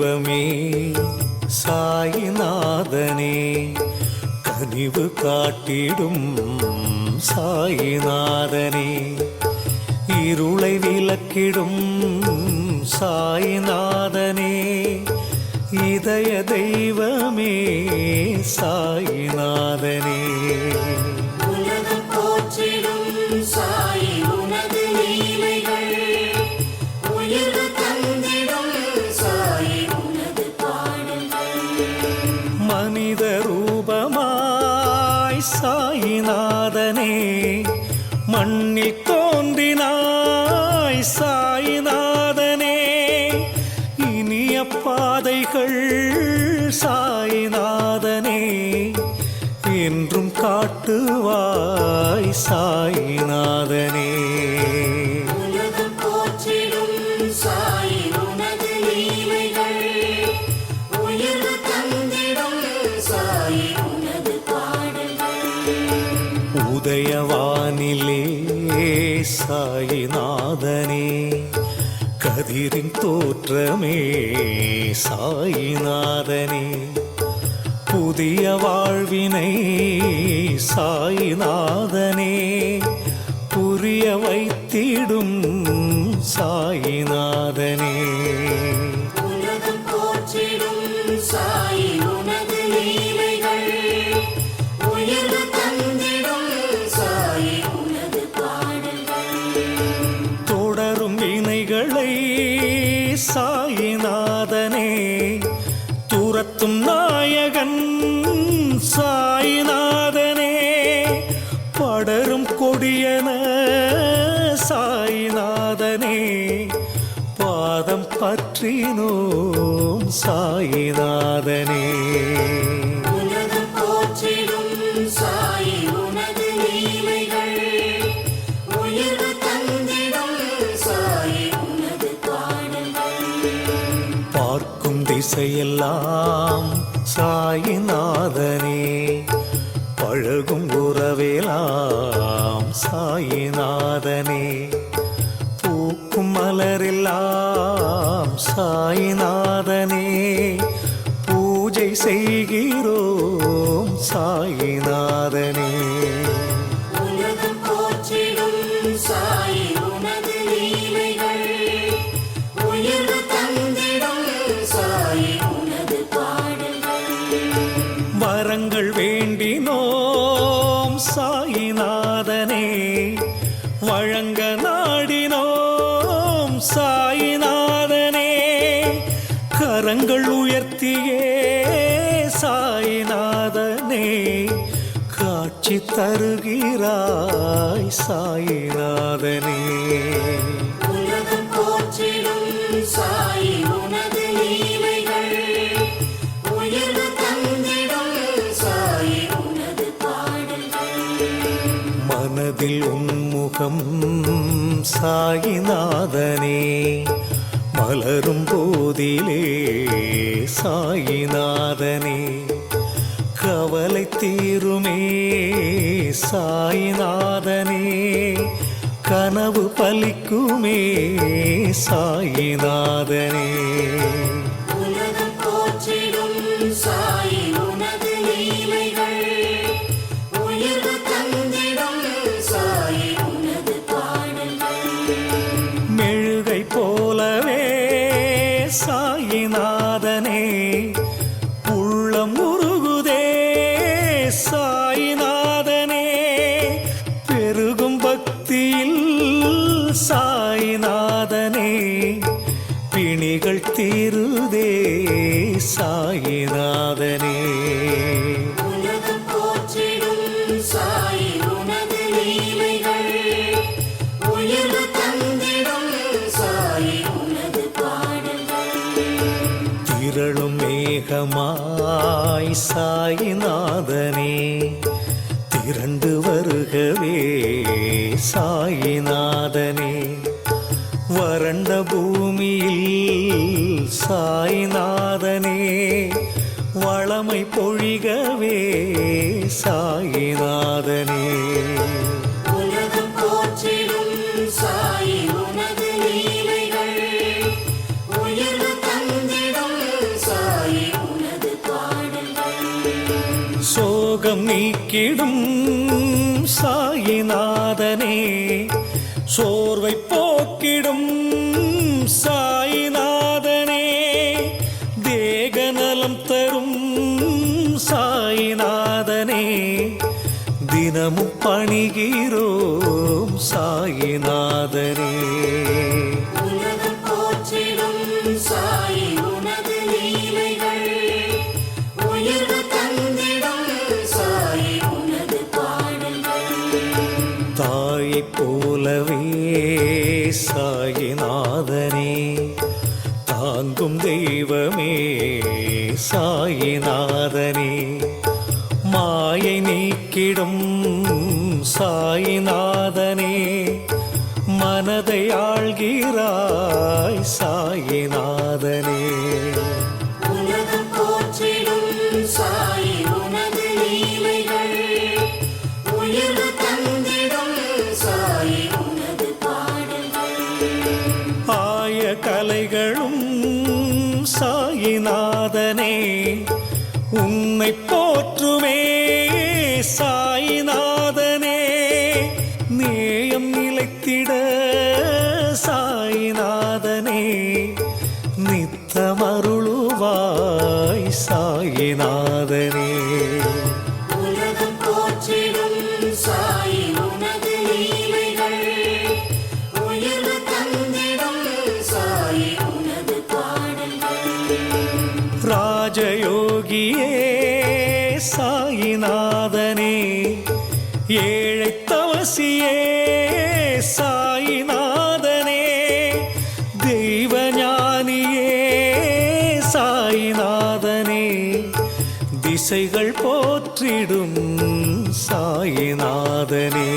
தெய்வமே சாயிநாதனே கனிவு காட்டிடும் சாயிநாதனே இருளை விளக்கிடும் சாயிநாதனே இதய தெய்வமே சாயிநாதனே போற்றிடும் சாயி நாதனே மண்ணில் தோன்றினாய் சாய்நாதனே. இனிய பாதைகள் சாய்நாதனே என்றும் காட்டுவாய் சாய்நாத உதயவானிலே சாயிநாதனே கதிரின் தோற்றமே சாயிநாதனே. புதிய வாழ்வினை சாயிநாதனே புரிய வைத்திடும் சாயிநாதனே. உலகம் சாயி உனது லீலைகள் உயர்வு பாடல்கள். பார்க்கும் திசையெல்லாம் சாயிநாதனே. பழகும் உறவேலாம் சாயிநாதனே. பூக்கும் மலரெல்லாம் சாயிநாதனே. பூஜை செய்கிறோம் சாயிநாதனே. காட்சி தருகிறாய் சாயிநாதனே உலகம் போற்றிடும் சாயி உனது லீலைகள். உயர்வு தந்திடும் சாயி உனது பாடல்கள். மனதில் உன்முகம் சாயிநாதனே. மலரும் போதிலே சாயிநாதனே. கவலை தீருமே சாயிநாதனே கனவு பலிக்குமே சாயிநாதனே. மெழுகை போலவே சாயிநாதனே உனது பாடல்கள். திரளும் மேகமாய் சாயிநாதனே. திரண்டு வருகவே சாயிநாதனே மடியில் சாய்நாதனே வளமை பொழிகவே சாயிநாதனே. உலகம் போற்றிடும் சோகம் நீக்கிடும் சாயிநாதனே சோர்வை சாயிநாதனே தேகநலம் தரும் சாயிநாதனே தினமும் பணிகிறோம் சாயிநாதனே சாயிநாதனே தாங்கும் தெய்வமே சாயிநாதனே மாயை நீக்கிடும் சாயிநாதனே மனதை ஆள்கிறாய் சாயிநாதனே உலகம் போற்றிடும் சாயி சாயிநாதனே ஏழை தவசியே சாயிநாதனே தெய்வஞானியே சாயிநாதனே திசைகள் போற்றிடும் சாயிநாதனே.